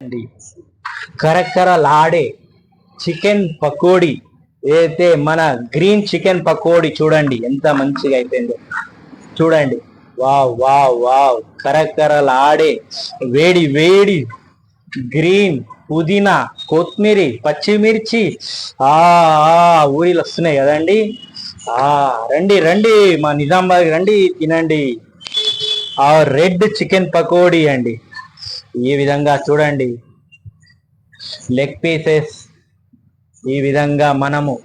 అండి. కరకరలాడే చికెన్ పకోడీ ఏదైతే మన గ్రీన్ చికెన్ పకోడీ చూడండి. ఎంత మంచిగా అయిపోయిందో. చూడండి. Wow wow wow. కరకరలాడే వేడి వేడి గ్రీన్ పుదీనా కొత్తిమీర పచ్చిమిర్చి. ఆ ఆ, ఊరిలు వస్తున్నాయి కదండి. ఆ రండి రండి. మా నిజామాబాద్ రండి తినండి. ఆ రెడ్ చికెన్ పకోడీ అండి. ఈ విధంగా చూడండి. లెగ్ పీసెస్ ఈ విధంగా మనము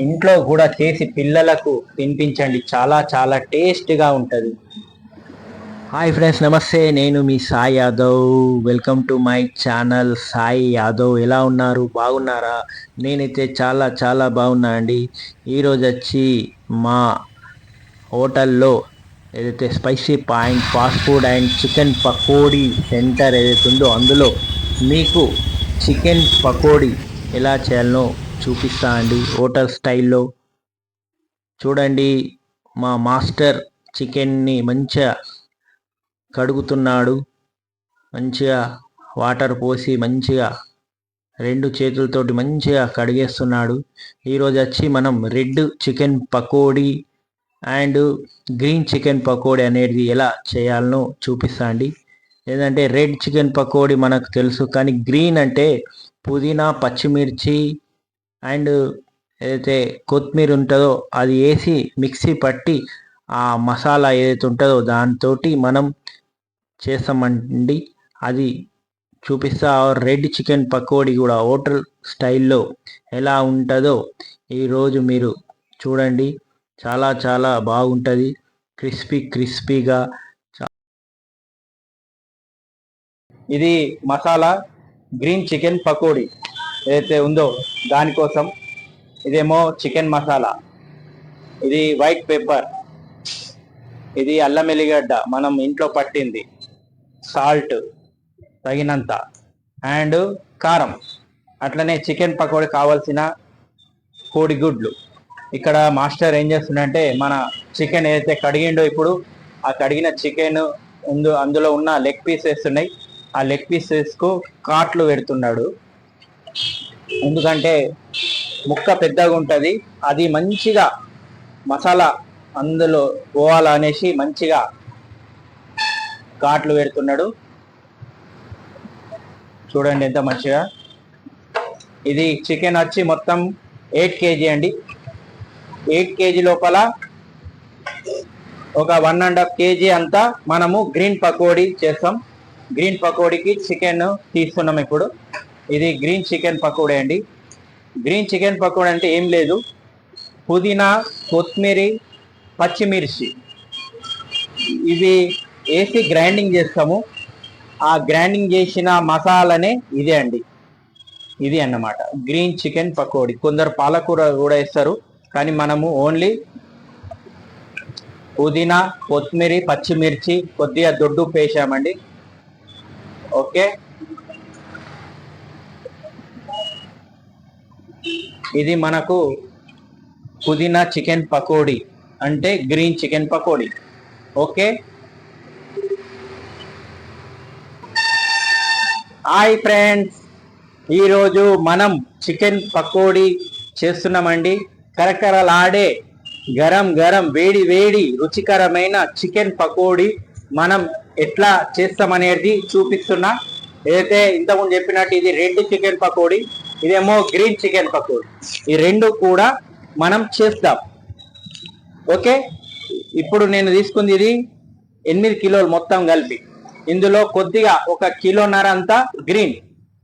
ఇంట్లో కూడా చేసి పిల్లలకు తినిపించండి. చాలా చాలా టేస్ట్గా ఉంటుంది. హాయ్ ఫ్రెండ్స్ నమస్తే. నేను మీ Sai Yadav. Welcome to my channel Sai Yadav ఎలా ఉన్నారు? బాగున్నారా? నేనైతే చాలా చాలా బాగున్నా అండి. ఈరోజు వచ్చి మా హోటల్లో ఏదైతే spicy point fast food and chicken pakodi centre ఏదైతే ఉందో అందులో మీకు చికెన్ పకోడీ ఎలా చేయాలనో చూపిస్తా అండి. హోటల్ స్టైల్లో. చూడండి మా మాస్టర్ చికెన్ని మంచిగా కడుగుతున్నాడు. మంచిగా వాటర్ పోసి మంచిగా రెండు చేతులతోటి మంచిగా కడిగేస్తున్నాడు. ఈరోజు వచ్చి మనం red chicken pakodi and green chicken pakodi అనేది ఎలా చేయాలనో చూపిస్తా అండి. ఏంటంటే రెడ్ చికెన్ పకోడీ మనకు తెలుసు కానీ గ్రీన్ అంటే పుదీనా పచ్చిమిర్చి అండ్ ఏదైతే కొత్తిమీర ఉంటుందో అది వేసి మిక్సీ పట్టి ఆ మసాలా ఏదైతే ఉంటుందో దాంతో మనం చేస్తామండి. అది చూపిస్తా రెడ్ చికెన్ పకోడీ కూడా హోటల్ స్టైల్లో ఎలా ఉంటుందో ఈరోజు మీరు చూడండి. చాలా చాలా బాగుంటుంది. క్రిస్పీ క్రిస్పీగా ఇది మసాలా గ్రీన్ చికెన్ పకోడీ ఏదైతే ఉందో దానికోసం ఇదేమో చికెన్ మసాలా. ఇది వైట్ పేపర్ ఇది అల్లం ఎల్లిగడ్డ మనం ఇంట్లో పట్టింది. సాల్ట్ తగినంత. అండ్ కారం. అట్లనే చికెన్ పకోడీ కావాల్సిన కోడిగుడ్లు. ఇక్కడ మాస్టర్ ఏం చేస్తుండంటే మన చికెన్ ఏదైతే కడిగిండో ఇప్పుడు ఆ కడిగిన చికెన్ ఉందో అందులో ఉన్న లెగ్ పీసెస్ ఉన్నాయి. ఆ లెగ్ పీసెస్కు కాట్లు పెడుతున్నాడు. ఎందుకంటే ముక్క పెద్దగా ఉంటుంది. అది మంచిగా మసాలా అందులో పోవాలా అనేసి మంచిగా కాట్లు పెడుతున్నాడు. చూడండి ఎంత మంచిగా. ఇది చికెన్ వచ్చి మొత్తం ఎయిట్ కేజీ అండి. ఎయిట్ కేజీ లోపల ఒక వన్ అండ్ హాఫ్ కేజీ అంతా మనము గ్రీన్ పకోడీ చేస్తాం. గ్రీన్ పకోడీకి చికెన్ తీసుకున్నాం ఇప్పుడు. ఇది గ్రీన్ చికెన్ పకోడీ అండి. గ్రీన్ చికెన్ పకోడీ అంటే ఏం లేదు. పుదీనా కొత్తిమీర పచ్చిమిర్చి. ఇవి వేసి గ్రైండింగ్ చేస్తాము. ఆ గ్రైండింగ్ చేసిన మసాలానే ఇదే అండి. ఇది అన్నమాట. Green chicken pakodi. కొందరు పాలకూర కూడా వేస్తారు. కానీ మనము ఓన్లీ పుదీనా కొత్తిమీర పచ్చిమిర్చి కొద్దిగా దొడ్డు వేసామండి. ఓకే? ఇది మనకు పుదీనా చికెన్ పకోడీ అంటే green chicken pakodi. Okay? Hi friends ఈరోజు మనం చికెన్ పకోడీ చేస్తున్నామండి. కరకరలాడే గరం గరం వేడి వేడి రుచికరమైన చికెన్ పకోడీ మనం ఎట్లా చేస్తామనేది చూపిస్తున్నా. ఏదైతే ఇంతకుముందు చెప్పినట్టు ఇది రెడ్ చికెన్ పకోడీ ఇదేమో గ్రీన్ చికెన్ పకోడీ. ఈ రెండు కూడా మనం చేస్తాం. ఓకే? ఇప్పుడు నేను తీసుకుంది ఇది ఎనిమిది కిలోలు మొత్తం కలిపి. ఇందులో కొద్దిగా ఒక కిలోన్నర అంతా గ్రీన్.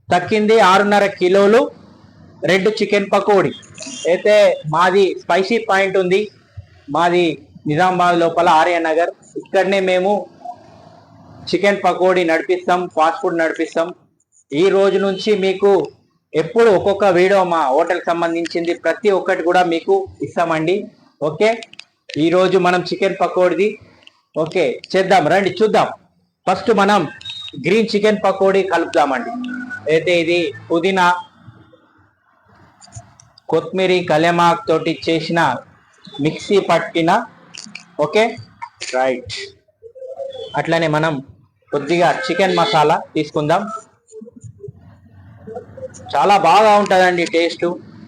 తక్కింది ఆరున్నర కిలోలు రెడ్ చికెన్ పకోడీ. అయితే మాది స్పైసీ పాయింట్ ఉంది. మాది నిజామాబాద్ లోపల ఆర్య నగర్. ఇక్కడనే మేము చికెన్ పకోడీ నడిపిస్తాం ఫాస్ట్ ఫుడ్ నడిపిస్తాం. ఈ రోజు నుంచి మీకు ఎప్పుడు ఒక్కొక్క వీడియో మా హోటల్ సంబంధించింది. ప్రతి ఒక్కటి కూడా మీకు ఇస్తామండి. ఓకే? ఈరోజు మనం చికెన్ పకోడీది. ఓకే చేద్దాం. రండి చూద్దాం. ఫస్ట్ మనం గ్రీన్ చికెన్ పకోడీ కలుపుదామండి. అయితే ఇది పుదీనా కొత్తిమీర కలెమాక్ తోటి చేసిన మిక్సీ పట్టిన ఓకే? రైట్ అట్లనే మనం కొద్దిగా చికెన్ మసాలా తీసుకుందాం. చాలా బాగా ఉంటుందండి టేస్ట్.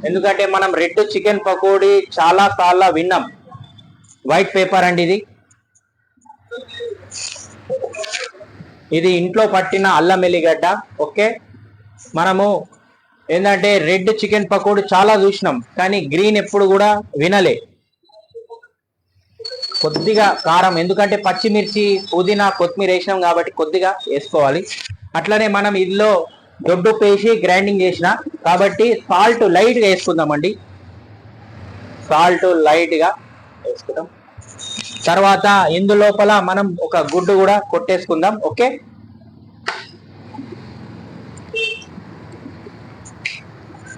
ఎందుకంటే మనం రెడ్ చికెన్ పకోడీ చాలా సార్లు విన్నాం. వైట్ పేపర్ అండి ఇది. ఇది ఇంట్లో పట్టిన అల్లం ఎల్లిగడ్డ ఓకే? మనము ఏంటంటే రెడ్ చికెన్ పకోడీ చాలా చూసినాం కానీ గ్రీన్ ఎప్పుడు కూడా వినలే. కొద్దిగా కారం ఎందుకంటే పచ్చిమిర్చి పుదీనా కొత్తిమీర వేసినాం కాబట్టి కొద్దిగా వేసుకోవాలి. అట్లనే మనం ఇందులో దొడ్డు పేసి గ్రైండింగ్ చేసిన కాబట్టి సాల్ట్ లైట్గా వేసుకుందామండి. సాల్ట్ లైట్గా వేసుకుందాం. తర్వాత ఇందు లోపల మనం ఒక గుడ్డు కూడా కొట్టేసుకుందాం ఓకే?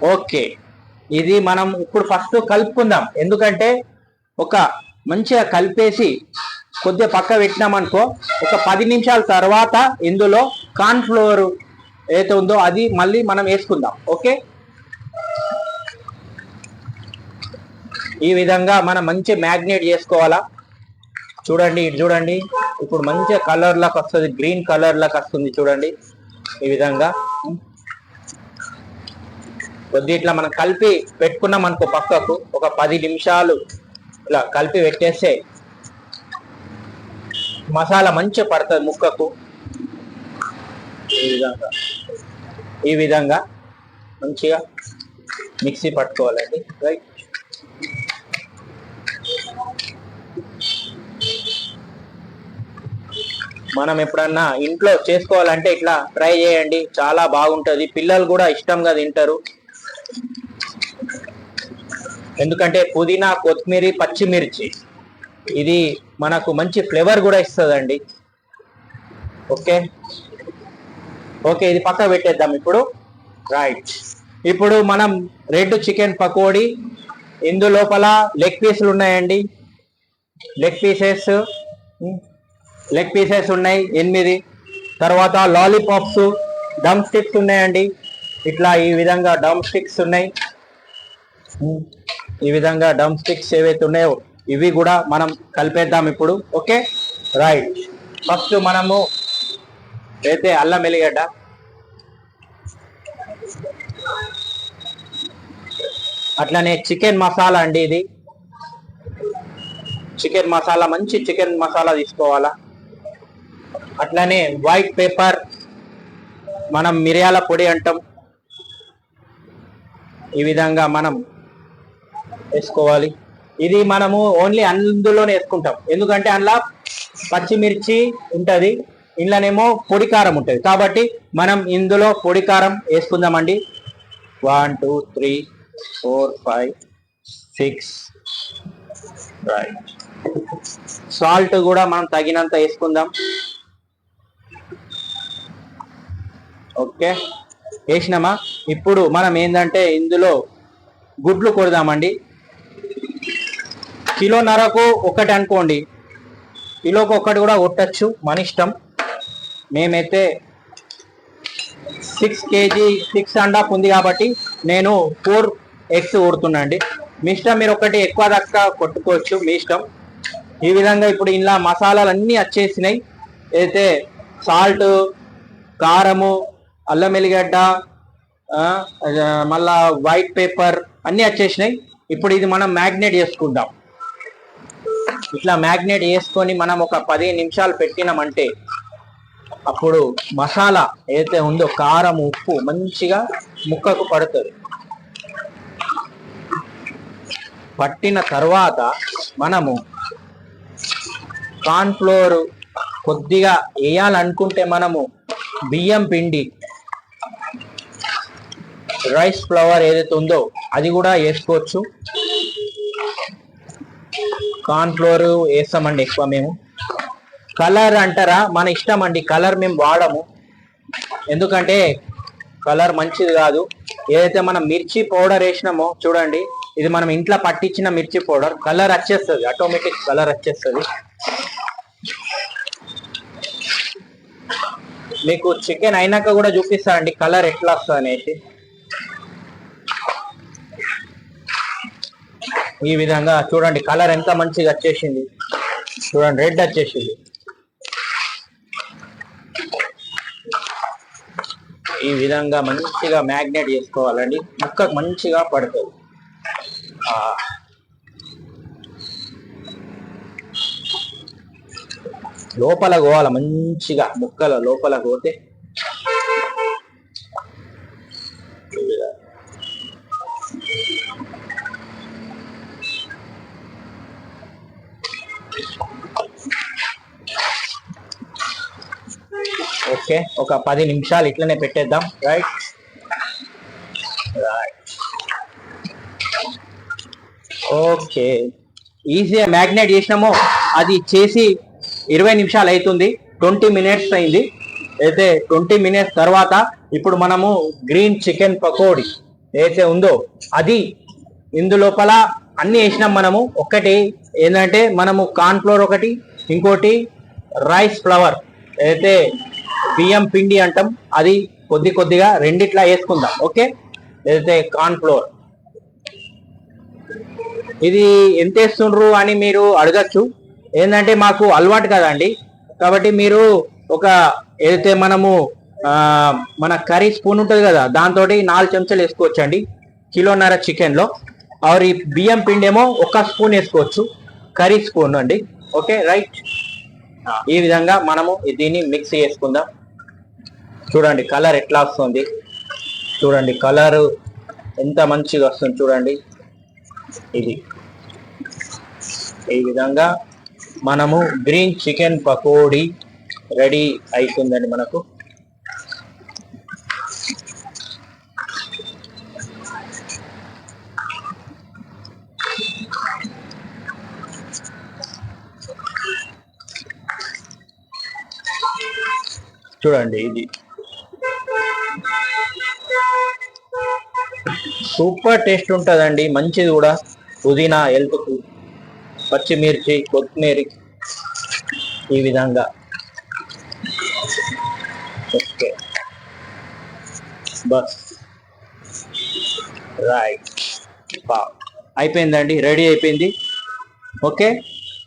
ఓకే. ఇది మనం ఇప్పుడు ఫస్ట్ కలుపుకుందాం. ఎందుకంటే ఒక మంచిగా కలిపేసి కొద్దిగా పక్క పెట్టినామనుకో ఒక పది నిమిషాల తర్వాత ఇందులో కార్న్ ఫ్లోర్ ఏదైతే ఉందో అది మళ్ళీ మనం వేసుకుందాం. ఓకే? ఈ విధంగా మనం మంచి మ్యాగ్నేట్ చేసుకోవాలా? చూడండి ఇటు చూడండి. ఇప్పుడు మంచిగా కలర్లకు వస్తుంది గ్రీన్ కలర్లకు వస్తుంది చూడండి. ఈ విధంగా. కొద్ది ఇట్లా మనం కలిపి పెట్టుకున్నాం అనుకో పక్కకు ఒక పది నిమిషాలు ఇలా కలిపి పెట్టేస్తే మసాలా మంచిగా పడుతుంది ముక్కకు. ఈ విధంగా. ఈ విధంగా మంచిగా మిక్సీ పట్టుకోవాలండి. రైట్. మనం ఎప్పుడన్నా ఇంట్లో చేసుకోవాలంటే ఇట్లా ట్రై చేయండి. చాలా బాగుంటుంది. పిల్లలు కూడా ఇష్టంగా తింటారు. ఎందుకంటే పుదీనా కొత్తిమీర పచ్చిమిర్చి. ఇది మనకు మంచి ఫ్లేవర్ కూడా ఇస్తుందండి. ఓకే? ఓకే ఇది పక్క పెట్టేద్దాం ఇప్పుడు. రైట్. ఇప్పుడు మనం రెడ్ చికెన్ పకోడీ. ఇందు లోపల లెగ్ పీసులు ఉన్నాయండి. Leg pieces. లెగ్ పీసెస్ ఉన్నాయి ఎనిమిది. తర్వాత లాలీపాప్స్ డమ్ స్టిక్స్ ఉన్నాయండి. ఇట్లా ఈ విధంగా డమ్ స్టిక్స్ ఉన్నాయి. ఈ విధంగా డమ్ స్టిక్స్ ఏవైతే ఉన్నాయో ఇవి కూడా మనం కలిపేద్దాం ఇప్పుడు. ఓకే? రైట్ ఫస్ట్ మనము అయితే అల్లం ఎల్లిగడ్డ అట్లనే చికెన్ మసాలా అండి ఇది. చికెన్ మసాలా మంచి చికెన్ మసాలా తీసుకోవాలా. అట్లనే వైట్ పేపర్ మనం మిరియాల పొడి అంటాం. ఈ విధంగా మనం వేసుకోవాలి. ఇది మనము ఓన్లీ అందులోనే వేసుకుంటాం. ఎందుకంటే అందులో పచ్చిమిర్చి ఉంటుంది ఇందులోనేమో పొడి కారం ఉంటుంది. కాబట్టి మనం ఇందులో పొడి కారం వేసుకుందామండి. One two three four five six right. Salt కూడా మనం తగినంత వేసుకుందాం. ఓకే. వేసినామా? ఇప్పుడు మనం ఏంటంటే ఇందులో గుడ్లు కొడదామండి. కిలోన్నరకు ఒకటి అనుకోండి. కిలోకి ఒకటి కూడా కొట్టచ్చు మన ఇష్టం. మేమైతే six KG six and half ఉంది కాబట్టి నేను ఫోర్ ఎగ్స్ కొడుతున్నా అండి. మీ ఇష్టం మీరు ఒకటి ఎక్కువ దక్క కొట్టుకోవచ్చు మీ ఇష్టం. ఈ విధంగా ఇప్పుడు ఇలా మసాలాలు అన్నీ వచ్చేసినాయి. అయితే సాల్ట్ కారము అల్లం ఎల్లిగడ్డ మళ్ళా వైట్ పేపర్ అన్నీ వచ్చేసినాయి. ఇప్పుడు ఇది మనం మ్యాగ్నేట్ చేసుకుందాం. ఇట్లా మ్యాగ్నేట్ చేసుకొని మనం ఒక పదిహేను నిమిషాలు పెట్టినామంటే అప్పుడు మసాలా ఏదైతే ఉందో కారం ఉప్పు మంచిగా ముక్కకు పడుతుంది. పట్టిన తర్వాత మనము కార్న్ఫ్లోర్ కొద్దిగా వేయాలనుకుంటే మనము బియ్యం పిండి రైస్ ఫ్లవర్ ఏదైతే ఉందో అది కూడా వేసుకోవచ్చు. కార్న్ ఫ్లోర్ వేస్తామండి ఎక్కువ మేము. కలర్ అంటారా? మన ఇష్టం అండి. కలర్ మేము వాడము. ఎందుకంటే కలర్ మంచిది కాదు. ఏదైతే మనం మిర్చి పౌడర్ వేసినామో చూడండి. ఇది మనం ఇంట్లో పట్టించిన మిర్చి పౌడర్. కలర్ వచ్చేస్తుంది. ఆటోమేటిక్ కలర్ వచ్చేస్తుంది. మీకు చికెన్ అయినాక కూడా చూపిస్తా అండి కలర్ ఎట్లా వస్తుంది అనేసి ఈ విధంగా చూడండి కలర్ ఎంత మంచిగా వచ్చేసింది. చూడండి రెడ్ వచ్చేసింది. ఈ విధంగా మంచిగా మ్యాగ్నెట్ చేసుకోవాలండి. ముక్క మంచిగా పడుతుంది. లోపల పోవాలి మంచిగా ముక్కల లోపల పోతే ఓకే ఒక పది నిమిషాలు ఇట్లనే పెట్టేద్దాం రైట్ రైట్ ఓకే ఈజీగా మ్యాగ్నేట్ చేసినామో. అది చేసి ఇరవై నిమిషాలు అవుతుంది ట్వంటీ మినిట్స్ అయింది. అయితే ట్వంటీ మినిట్స్ తర్వాత ఇప్పుడు మనము గ్రీన్ చికెన్ పకోడీ ఏదైతే ఉందో అది ఇందులోపల అన్ని వేసినాం మనము. ఒకటి ఏంటంటే మనము కార్న్ ఫ్లోర్ ఒకటి ఇంకోటి రైస్ ఫ్లవర్. అయితే బియ్యం పిండి అంటాం. అది కొద్ది కొద్దిగా రెండిట్లా వేసుకుందాం. ఓకే? ఏదైతే కార్న్ ఫ్లోర్. ఇది ఎంత వేస్తుండ్రు అని మీరు అడగచ్చు. ఏంటంటే మాకు అలవాటు కదండి. కాబట్టి మీరు ఒక ఏదైతే మనము మన కర్రీ స్పూన్ ఉంటుంది కదా దాంతో నాలుగు చెంచాలు వేసుకోవచ్చు కిలోన్నర చికెన్లో. ఆరు ఈ బియ్యం పిండి ఏమో ఒక స్పూన్ వేసుకోవచ్చు. కర్రీ స్పూన్ అండి. ఓకే? రైట్. ఈ విధంగా మనము దీన్ని మిక్స్ చేసుకుందాం. చూడండి కలర్ ఎట్లా వస్తుంది. చూడండి కలర్ ఎంత మంచిగా వస్తుంది చూడండి. ఇది. ఈ విధంగా మనము గ్రీన్ చికెన్ పకోడీ రెడీ అవుతుందండి మనకు. చూడండి ఇది. సూపర్ టేస్ట్ ఉంటుందండి. మంచిది కూడా. పుదీనా హెల్త్కు పచ్చిమిర్చి కొత్తిమీర ఈ విధంగా. ఓకే. బస్. రైట్. బా. అయిపోయిందండి. రెడీ అయిపోయింది. ఓకే.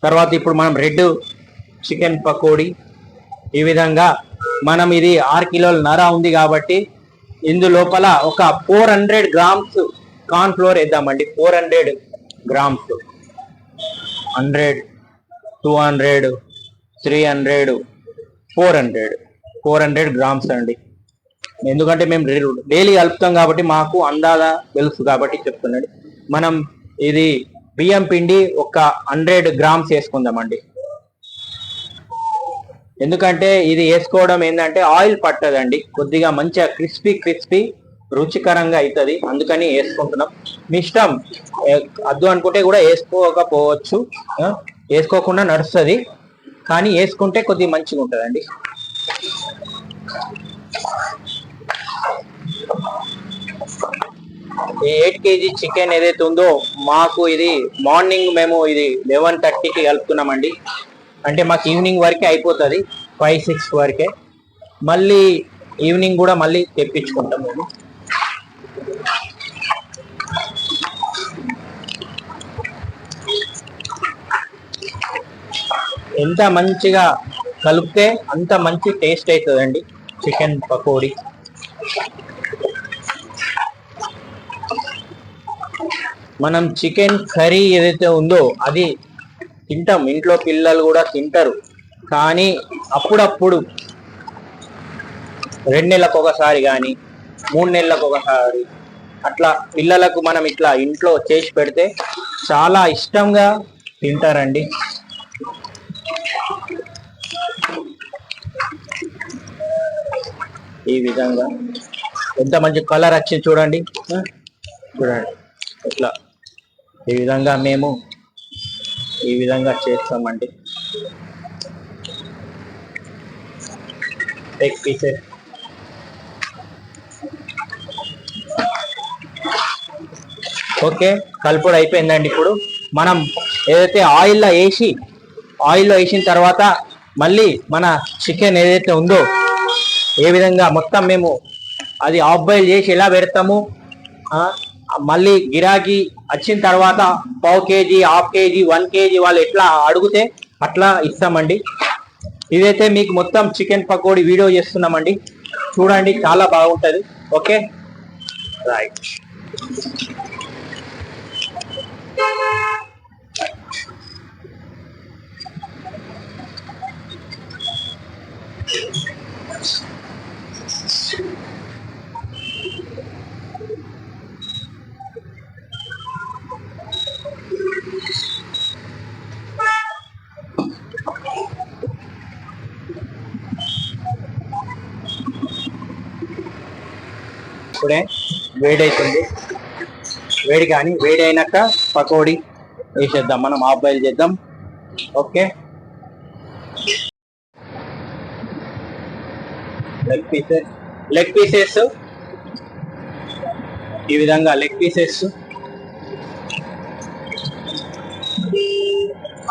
తర్వాత ఇప్పుడు మనం రెడ్ చికెన్ పకోడీ ఈ విధంగా మనం ఇది ఆరు కిలోల నర ఉంది కాబట్టి ఇందు లోపల ఒక four hundred grams corn flour వేద్దామండి. Four hundred grams. Hundred two hundred three hundred four hundred. Four hundred grams అండి. ఎందుకంటే మేము డైలీ కలుపుతాం కాబట్టి మాకు అందాల తెలుసు కాబట్టి చెప్తున్నాడు మనం ఇది బియ్యం పిండి ఒక హండ్రెడ్ గ్రామ్స్ వేసుకుందామండి. ఎందుకంటే ఇది వేసుకోవడం ఏంటంటే ఆయిల్ పట్టదండి. కొద్దిగా మంచిగా క్రిస్పీ క్రిస్పీ రుచికరంగా అవుతుంది అందుకని వేసుకుంటున్నాం. మీ ఇష్టం. అద్దు అనుకుంటే కూడా వేసుకోకపోవచ్చు. వేసుకోకుండా నడుస్తుంది. కానీ వేసుకుంటే కొద్దిగా మంచిగా ఉంటుందండి. ఈ ఎయిట్ కేజీ చికెన్ ఏదైతే ఉందో మాకు ఇది మార్నింగ్ మేము ఇది లెవెన్ థర్టీకి కలుపుతున్నామండి అంటే మాకు ఈవినింగ్ వరకే అయిపోతుంది. ఫైవ్ సిక్స్ వరకే. మళ్ళీ ఈవినింగ్ కూడా మళ్ళీ తెప్పించుకుంటాం. మేము ఎంత మంచిగా కలిపితే అంత మంచి టేస్ట్ అవుతుందండి చికెన్ పకోడీ. మనం చికెన్ కర్రీ ఏదైతే ఉందో అది తింటాం. ఇంట్లో పిల్లలు కూడా తింటారు. కానీ అప్పుడప్పుడు రెండు నెలలకు ఒకసారి కానీ మూడు నెలలకు ఒకసారి అట్లా పిల్లలకు మనం ఇట్లా ఇంట్లో చేసి పెడితే చాలా ఇష్టంగా తింటారండి. ఈ విధంగా ఎంత మంచి కలర్ వచ్చింది చూడండి. చూడండి. ఇట్లా ఈ విధంగా మేము ఈ విధంగా చేస్తామండి. ఎగ్ పీసెస్ ఓకే కలుపుడు అయిపోయిందండి ఇప్పుడు. మనం ఏదైతే ఆయిల్లో వేసి ఆయిల్లో వేసిన తర్వాత మళ్ళీ మన చికెన్ ఏదైతే ఉందో ఏ విధంగా మొత్తం మేము అది ఆఫ్ బాయిల్ చేసి ఎలా పెడతాము? మళ్ళీ గిరాకీ వచ్చిన తర్వాత పావు KG half KG one KG వాళ్ళు ఎట్లా అడిగితే అట్లా ఇస్తామండి. ఇదైతే మీకు మొత్తం చికెన్ పకోడీ వీడియో చేస్తున్నామండి. చూడండి చాలా బాగుంటుంది. ఓకే? రైట్ ఇప్పుడే వేడి అవుతుంది వేడి కానీ వేడి అయినాక పకోడీ వేసేద్దాం. మనం ఆఫ్ బాయిల్ చేద్దాం. Okay? Leg pieces leg pieces ఈ విధంగా లెగ్ పీసెస్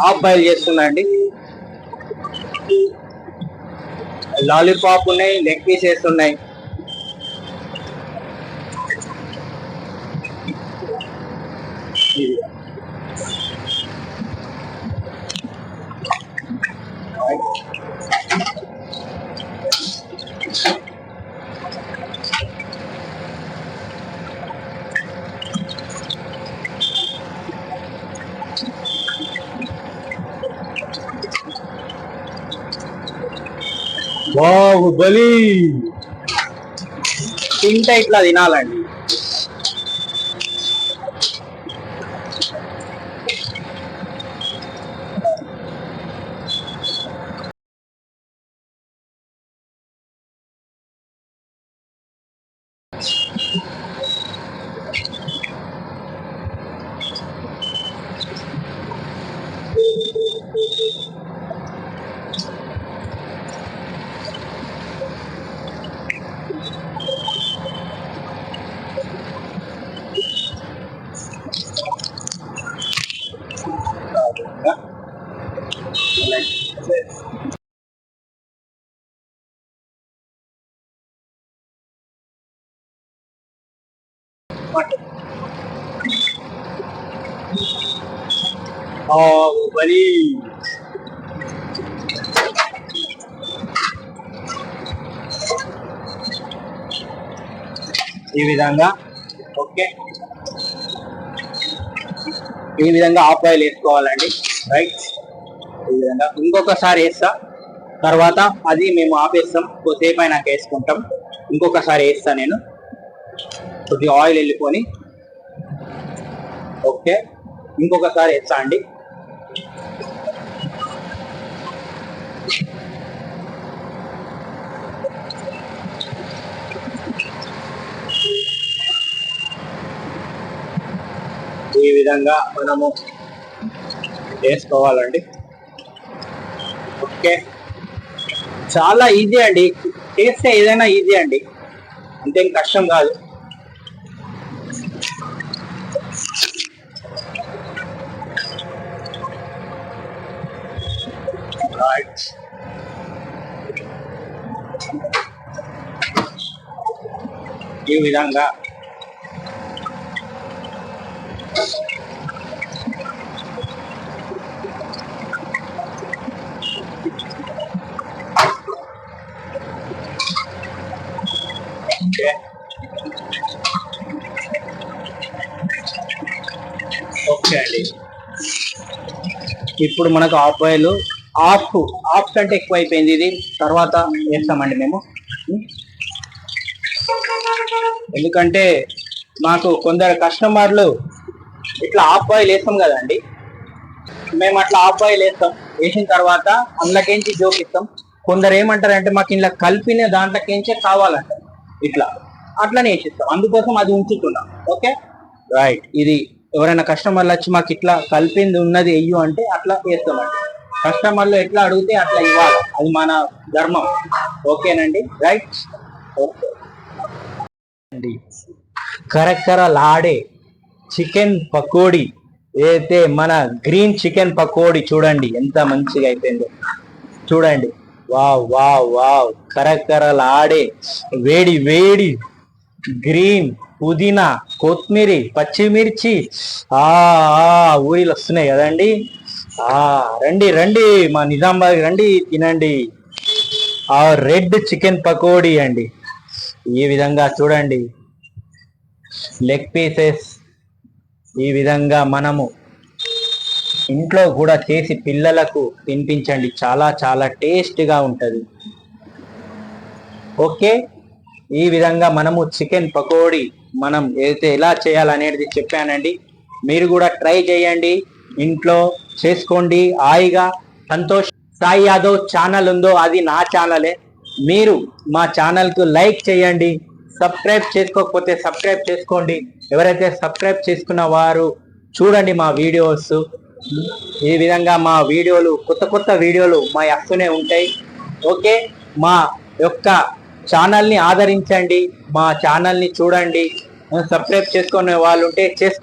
ఆఫ్ బాయిల్ చేస్తున్నా అండి. లాలీపాప్ ఉన్నాయి లెగ్ పీసెస్ ఉన్నాయి. బాహుబలి. తింటే ఇట్లా తినాలండి. బాహుబలి ఈ విధంగా ఓకే. ఈ విధంగా ఆఫ్ ఆయిల్ వేసుకోవాలండి రైట్. ఈ విధంగా ఇంకొకసారి వేస్తా. తర్వాత అది మేము ఆపేస్తాం కొద్దిసేపు అయినాక వేసుకుంటాం. ఇంకొకసారి వేస్తా నేను. కొద్దిగా ఆయిల్ వెళ్ళిపోని. ఓకే. ఇంకొకసారి వేస్తా అండి ఈ విధంగా మనము చేసుకోవాలండి ఓకే. చాలా ఈజీ అండి. చేస్తే ఏదైనా ఈజీ అండి. అంతేం కష్టం కాదు. రైట్ ఈ విధంగా. అండి ఇప్పుడు మనకు హాఫ్ బాయిల్ హాఫ్ హాఫ్ కంటే ఎక్కువ అయిపోయింది ఇది. తర్వాత వేస్తామండి మేము. ఎందుకంటే మాకు కొందరు కస్టమర్లు ఇట్లా హాఫ్ బాయిల్ వేస్తాం కదండి. మేము అట్లా హాఫ్ బాయిల్ వేస్తాం. వేసిన తర్వాత అందులోకించి జోకిస్తాం కొందరు ఏమంటారంటే మాకు ఇలా కలిపిన దాంట్లోకించే కావాలంట. ఇట్లా. అట్లనే వేసిస్తాం అందుకోసం అది ఉంచుతున్నాం. ఓకే? రైట్ ఇది ఎవరైనా కస్టమర్లు వచ్చి మాకు ఇట్లా కలిపింది ఉన్నది వెయ్యు అంటే అట్లా చేస్తామండి. కస్టమర్లు ఎట్లా అడిగితే అట్లా ఇవ్వాలి. అది మన ధర్మం. ఓకేనండి? రైట్ ఓకే అండి. కరకరలాడే చికెన్ పకోడీ ఏదైతే మన గ్రీన్ చికెన్ పకోడీ చూడండి. ఎంత మంచిగా అయిపోయిందో. చూడండి. Wow wow wow. కరకరలాడే వేడి వేడి గ్రీన్ పుదీనా కొత్తిమీర పచ్చిమిర్చి. ఆ ఆ, ఊరిలు వస్తున్నాయి కదండి. ఆ రండి రండి మా నిజామాబాద్ రండి తినండి. ఆ రెడ్ చికెన్ పకోడీ అండి. ఈ విధంగా చూడండి. Leg pieces. ఈ విధంగా మనము ఇంట్లో కూడా చేసి పిల్లలకు తినిపించండి. చాలా చాలా టేస్ట్గా ఉంటుంది. ఓకే? ఈ విధంగా మనము చికెన్ పకోడీ మనం ఏదైతే ఎలా చేయాలనేది చెప్పానండి. మీరు కూడా ట్రై చేయండి. ఇంట్లో చేసుకోండి. హాయిగా సంతోష్ సాయి యాదవ్ ఛానల్ ఉందో అది నా ఛానలే. మీరు మా ఛానల్కు లైక్ చేయండి. సబ్స్క్రైబ్ చేసుకోకపోతే సబ్స్క్రైబ్ చేసుకోండి. ఎవరైతే సబ్స్క్రైబ్ చేసుకున్న వారు చూడండి మా వీడియోస్. ఈ విధంగా మా వీడియోలు కొత్త కొత్త వీడియోలు మా వస్తూనే ఉంటాయి. ఓకే? మా యొక్క ఛానల్ని ఆదరించండి మా ఛానల్ని చూడండి సబ్స్క్రైబ్ చేసుకునే వాళ్ళు ఉంటే చేసుకో